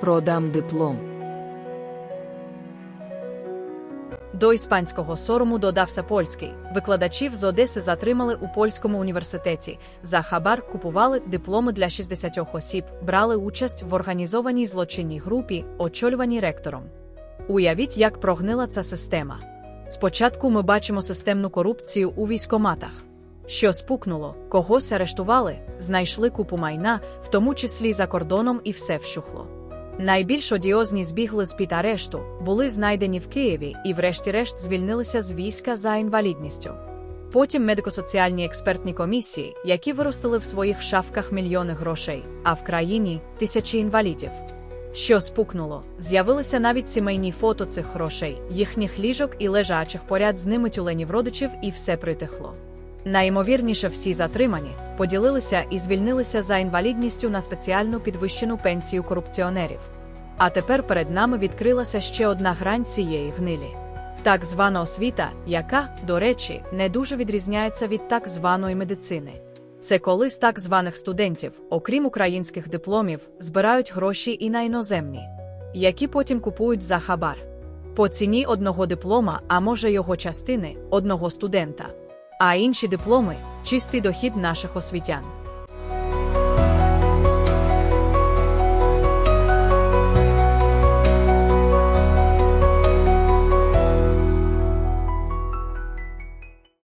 Продам диплом. До іспанського сорому додався польський. Викладачів з Одеси затримали у польському університеті. За хабар купували дипломи для 60 осіб, брали участь в організованій злочинній групі, очолюваній ректором. Уявіть, як прогнила ця система. Спочатку ми бачимо системну корупцію у військоматах. Що спукнуло, когось арештували, знайшли купу майна, в тому числі за кордоном, і все вщухло. Найбільш одіозні збігли з під арешту, були знайдені в Києві і, врешті-решт, звільнилися з війська за інвалідністю. Потім медико-соціальні експертні комісії, які виростили в своїх шафках мільйони грошей, а в країні тисячі інвалідів. Що спукнуло, з'явилися навіть сімейні фото цих грошей, їхніх ліжок і лежачих поряд з ними тюленів родичів, і все притихло. Найімовірніше всі затримані поділилися і звільнилися за інвалідністю на спеціальну підвищену пенсію корупціонерів. А тепер перед нами відкрилася ще одна грань цієї гнилі. Так звана освіта, яка, до речі, не дуже відрізняється від так званої медицини. Це коли з так званих студентів, окрім українських дипломів, збирають гроші і на іноземні, які потім купують за хабар. По ціні одного диплома, а може його частини, одного студента. А інші дипломи чистий дохід наших освітян.